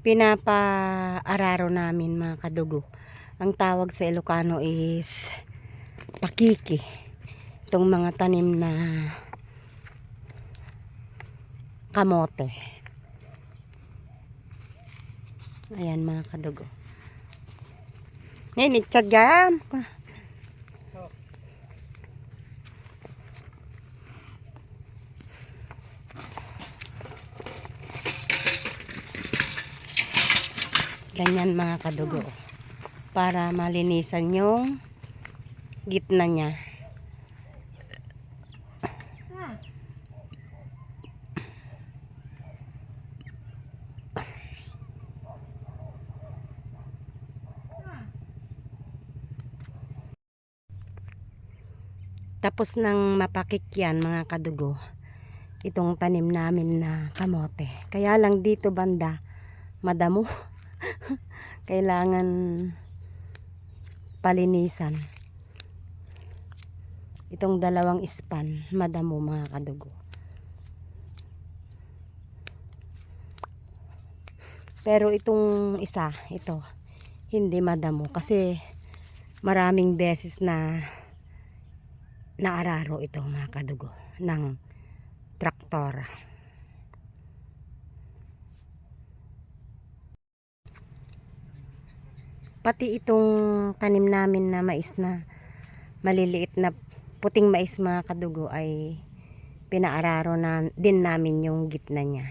Pinapa-araro namin mga kadugo. Ang tawag sa Ilocano is pakiki. Itong mga tanim na kamote. Ayan mga kadugo. Ngayon, itsagan. Ganyan mga kadugo. Para malinisan yung gitna niya. Tapos nang mapakik yan mga kadugo, itong tanim namin na kamote. Kaya lang dito banda, madamo. Kailangan palinisan. Itong dalawang ispan, madamo mga kadugo. Pero itong isa, ito, hindi madamo kasi maraming beses na naararo ito mga kadugo ng traktor. Pati itong tanim namin na mais na maliliit na puting mais mga kadugo ay pinaararo na din namin yung gitna niya.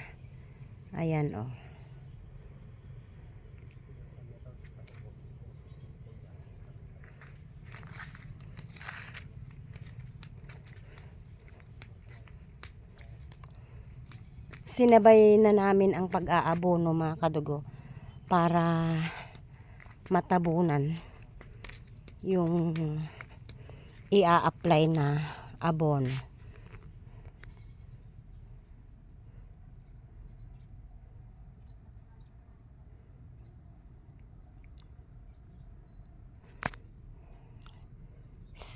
Ayan oh. sinabay na namin ang pag-aabono mga kadugo para matabunan yung ia-apply na abono.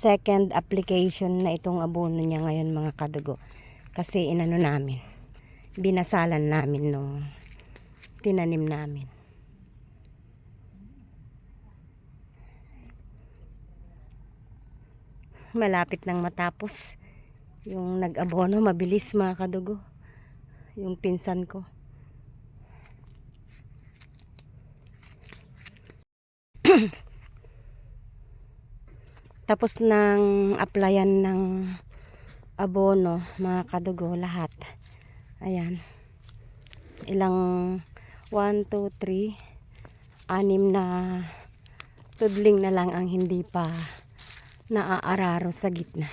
Second application na itong abono niya ngayon mga kadugo. Kasi inano namin binasalan namin nung tinanim namin. Malapit nang matapos yung nag-abono, mabilis mga kadugo. Yung pinsan ko. Tapos nang applyan ng abono, mga kadugo, lahat. Ayan. Ilang 1, 2, 3 anim na tudling na lang ang hindi pa naaararo sa gitna.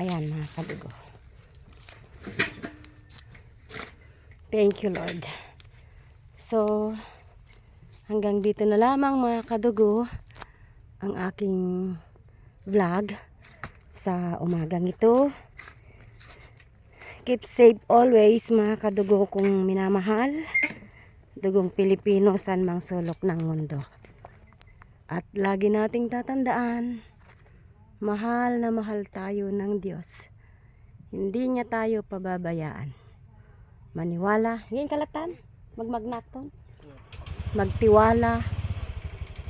Ayan mga kadugo. Thank you Lord. So, hanggang dito na lamang mga kadugo ang aking vlog sa umagang ito. Keep safe always mga kadugo kong minamahal. Dugong Pilipino san mang sulok ng mundo. At lagi nating tatandaan, mahal na mahal tayo ng Diyos. Hindi niya tayo pababayaan. Maniwala, ngayon kalatan, magmagnakton. Magtiwala,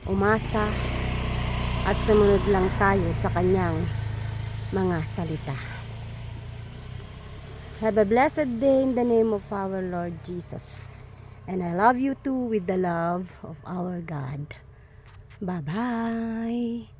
umasa, at sumunod lang tayo sa kanyang mga salita. Have a blessed day in the name of our Lord Jesus. And I love you too with the love of our God. Bye-bye.